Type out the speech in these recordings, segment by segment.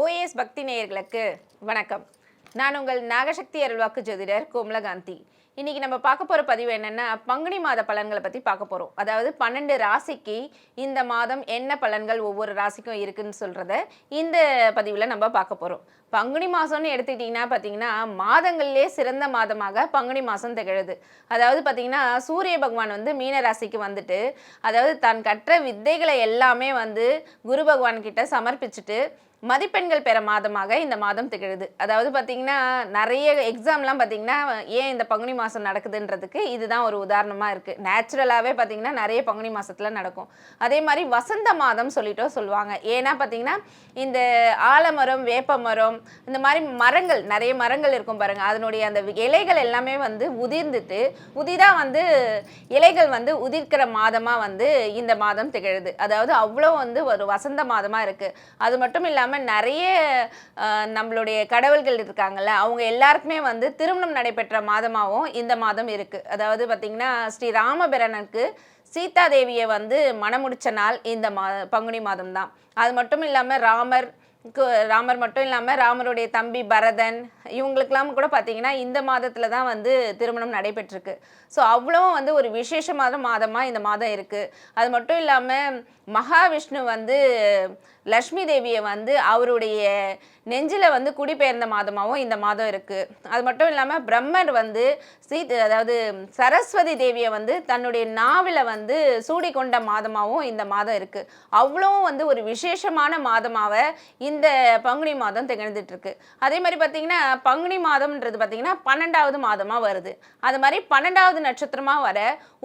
OAS பக்தி நேயர்களுக்கு வணக்கம். நான் உங்கள் நாகசக்தி அருள்வாக்கு ஜோதிடர் கோமலகாந்தி. இன்றைக்கி நம்ம பார்க்க போகிற பதிவு என்னென்னா பங்குனி மாத பலன்களை பற்றி பார்க்க போகிறோம் அதாவது பன்னெண்டு ராசிக்கு இந்த மாதம் என்ன பலன்கள் ஒவ்வொரு ராசிக்கும் இருக்குன்னு சொல்கிறத இந்த பதிவில் நம்ம பார்க்க போகிறோம் பங்குனி மாதம்னு எடுத்துக்கிட்டிங்கன்னா பார்த்தீங்கன்னா மாதங்கள்லேயே சிறந்த மாதமாக பங்குனி மாதம் திகழுது. அதாவது பார்த்திங்கன்னா சூரிய பகவான் வந்து மீன ராசிக்கு வந்துட்டு அதாவது தான் கற்ற வித்தைகளை எல்லாமே வந்து குரு பகவான் கிட்ட சமர்ப்பிச்சுட்டு மதிப்பெண்கள் பெற மாதமாக இந்த மாதம் திகழுது. அதாவது பார்த்தீங்கன்னா நிறைய எக்ஸாம்லாம் பார்த்தீங்கன்னா ஏன் இந்த பங்குனி மாதம் நடக்குதுன்றதுக்கு இதுதான் ஒரு உதாரணமாக இருக்குது நேச்சுரலாகவே பார்த்தீங்கன்னா நிறைய பங்குனி மாதத்தில் நடக்கும். அதே மாதிரி வசந்த மாதம் சொல்லிட்டோ சொல்லுவாங்க. ஏன்னா பார்த்தீங்கன்னா இந்த ஆலமரம் வேப்ப மரம் இந்த மாதிரி மரங்கள் நிறைய மரங்கள் இருக்கும் பாருங்கள் அதனுடைய அந்த இலைகள் எல்லாமே வந்து உதிர்ந்துட்டு உதிதாக வந்து இலைகள் வந்து உதிர்க்கிற மாதமாக வந்து இந்த மாதம் திகழுது. அதாவது அவ்வளோ வந்து ஒரு வசந்த மாதமாக இருக்குது அது மட்டும் இல்லாமல் நிறைய நம்மளுடைய கடவுள்கள் இருக்காங்கல்ல அவங்க எல்லாருக்குமே வந்து திருமணம் நடைபெற்ற மாதமாகவும் இந்த மாதம் இருக்குது அதாவது பார்த்திங்கன்னா ஸ்ரீ ராமபிரனுக்கு சீதா தேவியை வந்து மணமுடிச்ச நாள் இந்த மா பங்குனி மாதம் தான் அது மட்டும் இல்லாமல் ராமர் ராமர் மட்டும் இல்லாமல் ராமருடைய தம்பி பரதன் இவங்களுக்கெல்லாம் கூட பார்த்தீங்கன்னா இந்த மாதத்தில் தான் வந்து திருமணம் நடைபெற்றிருக்கு. ஸோ அவ்வளவும் வந்து ஒரு விசேஷமான மாதமாக இந்த மாதம் இருக்குது அது மட்டும் இல்லாமல் மகாவிஷ்ணு வந்து லக்ஷ்மி தேவியை வந்து அவருடைய நெஞ்சில் வந்து குடிபெயர்ந்த மாதமாகவும் இந்த மாதம் இருக்குது அது மட்டும் இல்லாமல் பிரம்மர் வந்து சீத் அதாவது சரஸ்வதி தேவியை வந்து தன்னுடைய நாவில் வந்து சூடி கொண்ட மாதமாகவும் இந்த மாதம் இருக்குது அவ்வளோவும் வந்து ஒரு விசேஷமான மாதமாக இந்த பங்குனி மாதம் திகழ்ந்துட்டுருக்கு அதே மாதிரி பார்த்திங்கன்னா பங்குனி மாதம்ன்றது பார்த்திங்கன்னா பன்னெண்டாவது மாதமாக வருது. அது மாதிரி பன்னெண்டாவது நட்சத்திரமாக வர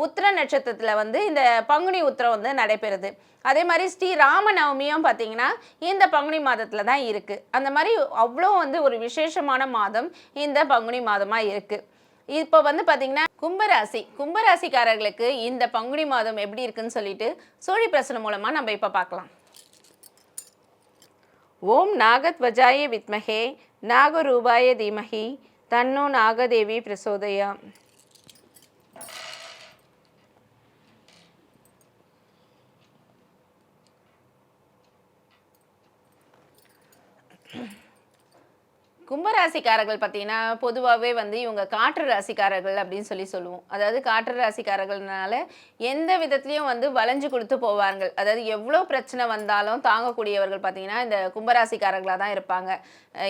உத்திர நட்சத்திரத்தில் வந்து இந்த பங்குனி உத்திரம் வந்து நடைபெறுது. அதே மாதிரி ஸ்ரீ ராமநவமியும் பார்த்தீங்கன்னா இந்த பங்குனி மாதத்தில் தான் இருக்குது அந்த மாதிரி அவ்வளோ வந்து ஒரு விசேஷமான மாதம் இந்த பங்குனி மாதமாக இருக்குது இப்போ வந்து பார்த்தீங்கன்னா கும்பராசி கும்பராசிக்காரர்களுக்கு இந்த பங்குனி மாதம் எப்படி இருக்குன்னு சொல்லிட்டு சோழி பிரசனம் மூலமாக நம்ம இப்போ பார்க்கலாம். ஓம் நாகத்வஜாய வித்மகே நாகரூபாய தீமகி தன்னோ நாகதேவி பிரசோதயா. கும்பராசிக்காரர்கள் பார்த்தீங்கன்னா பொதுவாகவே வந்து இவங்க காற்று ராசிக்காரர்கள் அப்படின்னு சொல்லி சொல்லுவோம். அதாவது காற்று ராசிக்காரர்கள்னால எந்த விதத்துலையும் வந்து வளைஞ்சு கொடுத்து போவார்கள். அதாவது எவ்வளோ பிரச்சனை வந்தாலும் தாங்கக்கூடியவர்கள் பார்த்தீங்கன்னா இந்த கும்பராசிக்காரர்களாக தான் இருப்பாங்க.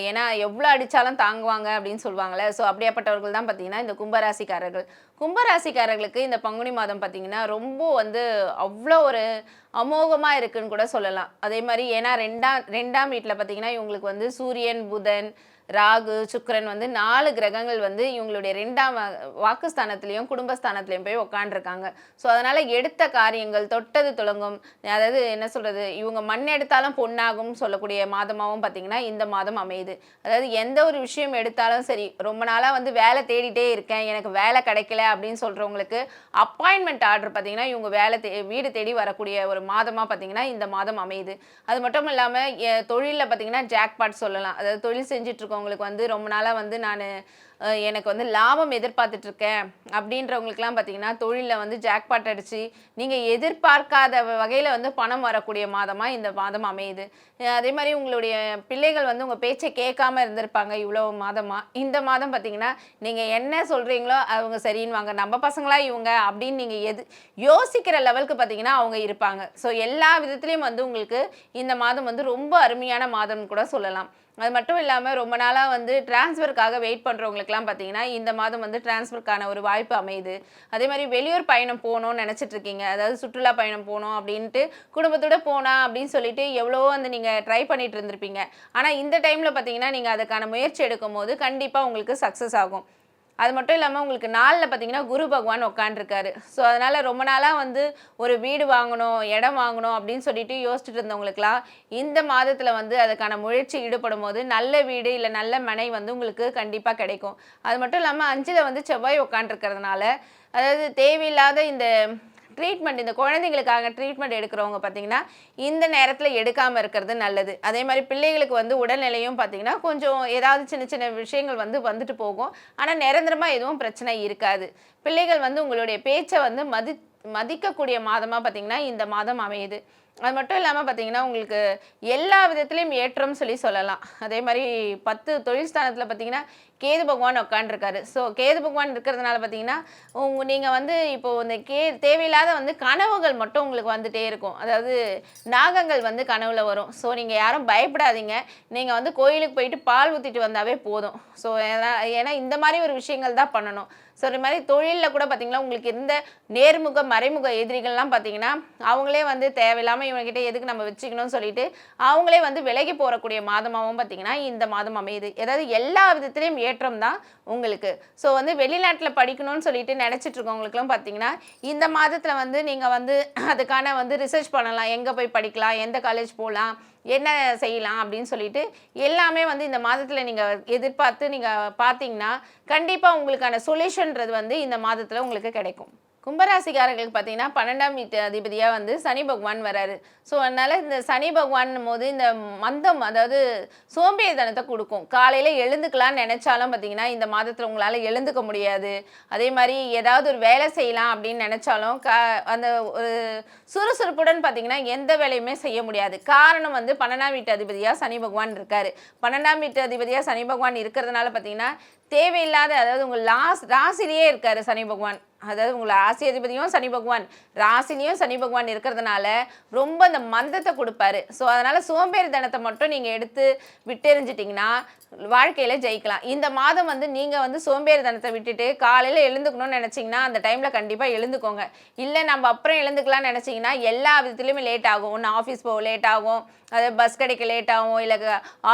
ஏன்னா எவ்வளோ அடித்தாலும் தாங்குவாங்க அப்படின்னு சொல்லுவாங்கள்ல ஸோ அப்படியாப்பட்டவர்கள் தான் பார்த்தீங்கன்னா இந்த கும்பராசிக்காரர்கள். கும்பராசிக்காரர்களுக்கு இந்த பங்குனி மாதம் பார்த்தீங்கன்னா ரொம்ப வந்து அவ்வளோ ஒரு அமோகமாக இருக்குன்னு கூட சொல்லலாம். அதே மாதிரி ஏன்னா ரெண்டாம் ரெண்டாம் வீட்டில் பார்த்தீங்கன்னா இவங்களுக்கு வந்து சூரியன் புதன் ராகு சுக்கிரன் வந்து நாலு கிரகங்கள் வந்து இவங்களுடைய ரெண்டாம் வாக்குஸ்தானத்துலேயும் குடும்பஸ்தானத்துலேயும் போய் உக்காண்டிருக்காங்க ஸோ அதனால் எடுத்த காரியங்கள் தொட்டது தொடங்கும் அதாவது என்ன சொல்கிறது இவங்க மண் எடுத்தாலும் பொண்ணாகும் சொல்லக்கூடிய மாதமாகவும் பார்த்தீங்கன்னா இந்த மாதம் அமையுது. அதாவது எந்த ஒரு விஷயம் எடுத்தாலும் சரி ரொம்ப நாளாக வந்து வேலை தேடிட்டே இருக்கேன் எனக்கு வேலை கிடைக்கல அப்படின்னு சொல்கிறவங்களுக்கு அப்பாயின்மெண்ட் ஆர்டர் பார்த்திங்கன்னா இவங்க வேலை தே வீடு தேடி வரக்கூடிய ஒரு மாதமாக பார்த்தீங்கன்னா இந்த மாதம் அமையுது. அது மட்டும் இல்லாமல் தொழிலில் பார்த்தீங்கன்னா ஜாக்பாட் சொல்லலாம். அதாவது தொழில் செஞ்சுட்ருக்கவங்களுக்கு வந்து ரொம்ப நாளாக வந்து நான் எனக்கு வந்து லாபம் எதிர்பார்த்துட்டு இருக்கேன் அப்படின்றவங்களுக்குலாம் பார்த்தீங்கன்னா தொழிலில் வந்து ஜாக்பாட் அடித்து நீங்கள் எதிர்பார்க்காத வகையில் வந்து பணம் வரக்கூடிய மாதமாக இந்த மாதம் அமையுது. அதே மாதிரி உங்களுடைய பிள்ளைகள் வந்து உங்கள் பேச்சை கேட்காம இருந்திருப்பாங்க இவ்வளோ மாதமாக இந்த மாதம் பார்த்தீங்கன்னா நீங்கள் என்ன சொல்கிறீங்களோ அவங்க சரின்னுவாங்க. நம்ம பசங்களா இவங்க அப்படின்னு நீங்கள் எது யோசிக்கிற லெவலுக்கு பார்த்தீங்கன்னா அவங்க இருப்பாங்க. ஸோ எல்லா விதத்துலேயும் வந்து உங்களுக்கு இந்த மாதம் வந்து ரொம்ப அருமையான மாதம்னு கூட சொல்லலாம். அது மட்டும் இல்லாமல் ரொம்ப நாளாக வந்து டிரான்ஸ்ஃபருக்காக வெயிட் பண்ணுறவங்களுக்குலாம் பார்த்தீங்கன்னா இந்த மாதம் வந்து டிரான்ஸ்ஃபருக்கான ஒரு வாய்ப்பு அமையுது. அதே மாதிரி வெளியூர் பயணம் போகணும்னு நினச்சிட்டு இருக்கீங்க. அதாவது சுற்றுலா பயணம் போகணும் அப்படின்ட்டு குடும்பத்தோட போனா அப்படின்னு சொல்லிட்டு எவ்வளவோ வந்து நீங்கள் ட்ரை பண்ணிட்டு இருந்திருப்பீங்க. ஆனால் இந்த டைமில் பார்த்தீங்கன்னா நீங்கள் அதுக்கான முயற்சி எடுக்கும் போது கண்டிப்பாக உங்களுக்கு சக்ஸஸ் ஆகும். அது மட்டும் இல்லாமல் உங்களுக்கு நாளில் பார்த்தீங்கன்னா குரு பகவான் உட்காண்டிருக்காரு ஸோ அதனால் ரொம்ப நாளாக வந்து ஒரு வீடு வாங்கணும் இடம் வாங்கணும் அப்படின்னு சொல்லிட்டு யோசிச்சுட்டு இருந்தவங்களுக்குலாம் இந்த மாதத்தில் வந்து அதுக்கான முயற்சி ஈடுபடும் போது நல்ல வீடு இல்லை நல்ல மனை வந்து உங்களுக்கு கண்டிப்பாக கிடைக்கும். அது மட்டும் இல்லாமல் அஞ்சில் வந்து செவ்வாய் உட்காண்டிருக்கிறதுனால அதாவது தேவையில்லாத இந்த ட்ரீட்மெண்ட் இந்த குழந்தைங்களுக்காக ட்ரீட்மெண்ட் எடுக்கிறவங்க பார்த்தீங்கன்னா இந்த நேரத்தில் எடுக்காமல் இருக்கிறது நல்லது. அதே மாதிரி பிள்ளைகளுக்கு வந்து உடல்நிலையும் பார்த்தீங்கன்னா கொஞ்சம் ஏதாவது சின்ன சின்ன விஷயங்கள் வந்து வந்துட்டு போகும். ஆனால் நிரந்தரமாக எதுவும் பிரச்சனை இருக்காது. பிள்ளைகள் வந்து உங்களுடைய பேச்சை வந்து மதி மதிக்கக்கூடிய மாதமாக பார்த்தீங்கன்னா இந்த மாதம் அமையுது. அது மட்டும் இல்லாமல் பார்த்தீங்கன்னா உங்களுக்கு எல்லா விதத்துலேயும் ஏற்றம் சொல்லி சொல்லலாம். அதே மாதிரி பத்து தொழில் ஸ்தானத்தில் பார்த்தீங்கன்னா கேது பகவான் உட்காண்டிருக்காரு ஸோ கேது பகவான் இருக்கிறதுனால பார்த்தீங்கன்னா உங்க நீங்கள் வந்து இப்போது இந்த கே தேவையில்லாத வந்து கனவுகள் மட்டும் உங்களுக்கு வந்துகிட்டே இருக்கும். அதாவது நாகங்கள் வந்து கனவில் வரும். ஸோ நீங்கள் யாரும் பயப்படாதீங்க. நீங்கள் வந்து கோயிலுக்கு போயிட்டு பால் ஊற்றிட்டு வந்தாவே போதும். ஸோ ஏன்னா இந்த மாதிரி ஒரு விஷயங்கள் தான் பண்ணணும். ஸோ இது மாதிரி தொழிலில் கூட பார்த்தீங்கன்னா உங்களுக்கு இருந்த நேர்முக மறைமுக எதிரிகள்லாம் பார்த்தீங்கன்னா அவங்களே வந்து தேவையில்லாமல் இவங்ககிட்ட எதுக்கு நம்ம வச்சுக்கணும்னு சொல்லிட்டு அவங்களே வந்து விலகி போகக்கூடிய மாதமாகவும் பார்த்தீங்கன்னா இந்த மாதம் அமையுது. அதாவது எல்லா விதத்துலேயும் ஏற்றம் தான் உங்களுக்கு. ஸோ வந்து வெளிநாட்டில் படிக்கணும்னு சொல்லிட்டு நினச்சிட்டு இருக்கவங்களுக்குலாம் பார்த்தீங்கன்னா இந்த மாதத்தில் வந்து நீங்கள் வந்து அதுக்கான வந்து ரிசர்ச் பண்ணலாம். எங்கே போய் படிக்கலாம்? எந்த காலேஜ் போகலாம் என்ன செய்யலாம்? அப்படின்னு சொல்லிட்டு எல்லாமே வந்து இந்த மாதத்தில் நீங்கள் எதிர்பார்த்து நீங்கள் பார்த்தீங்கன்னா கண்டிப்பாக உங்களுக்கான சொல்யூஷன்றது வந்து இந்த மாதத்தில் உங்களுக்கு கிடைக்கும். கும்பராசிக்காரர்களுக்கு பார்த்தீங்கன்னா பன்னெண்டாம் வீட்டு அதிபதியாக வந்து சனி பகவான் வராரு. ஸோ அதனால் இந்த சனி பகவான் போது இந்த மந்தம் அதாவது சோம்பேறித்தனத்தை கொடுக்கும். காலையில் எழுந்துக்கலாம்னு நினச்சாலும் பார்த்தீங்கன்னா இந்த மாதத்தில் உங்களால் எழுந்துக்க முடியாது. அதே மாதிரி ஏதாவது ஒரு வேலை செய்யலாம் அப்படின்னு நினச்சாலும் க அந்த ஒரு சுறுசுறுப்புடன் பார்த்தீங்கன்னா எந்த வேலையுமே செய்ய முடியாது. காரணம் வந்து பன்னெண்டாம் வீட்டு அதிபதியாக சனி பகவான் இருக்கார். பன்னெண்டாம் வீட்டு அதிபதியாக சனி பகவான் இருக்கிறதுனால பார்த்தீங்கன்னா தேவையில்லாத அதாவது உங்கள் லாஸ் ராசிலேயே இருக்கார் சனி பகவான். அதாவது உங்களை ராசி அதிபதியும் சனி பகவான். ராசிலையும் சனி பகவான் இருக்கிறதுனால ரொம்ப அந்த மந்தத்தை கொடுப்பாரு. ஸோ அதனால் சோம்பேறி தனத்தை மட்டும் நீங்கள் எடுத்து விட்டெறிஞ்சிட்டிங்கன்னா வாழ்க்கையில் ஜெயிக்கலாம். இந்த மாதம் வந்து நீங்கள் வந்து சோம்பேறி தனத்தை விட்டுட்டு காலையில் எழுந்துக்கணும்னு நினச்சிங்கன்னா அந்த டைமில் கண்டிப்பாக எழுந்துக்கோங்க. இல்லை நம்ம அப்புறம் எழுந்துக்கலாம்னு நினச்சிங்கன்னா எல்லா விதத்துலையுமே லேட் ஆகும். ஒன்று ஆஃபீஸ் போக லேட் ஆகும். அது பஸ் கிடைக்க லேட் ஆகும். இல்லை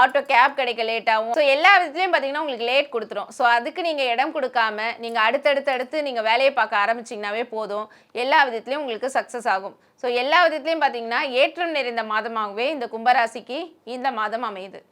ஆட்டோ கேப் கிடைக்க லேட் ஆகும். ஸோ எல்லா விதத்துலையும் பார்த்தீங்கன்னா உங்களுக்கு லேட் கொடுத்துரும். ஸோ அதுக்கு நீங்கள் இடம் கொடுக்காம நீங்கள் அடுத்தடுத்து அடுத்து நீங்கள் வேலையை பார்க்க ஆரம்பிச்சிங்கனாவே போதும். எல்லா விதத்துலேயும் உங்களுக்கு சக்ஸஸ் ஆகும். ஸோ எல்லா விதத்துலையும் பார்த்தீங்கன்னா ஏற்றம் நிறைந்த மாதமாகவே இந்த கும்பராசிக்கு இந்த மாதம் அமையுது.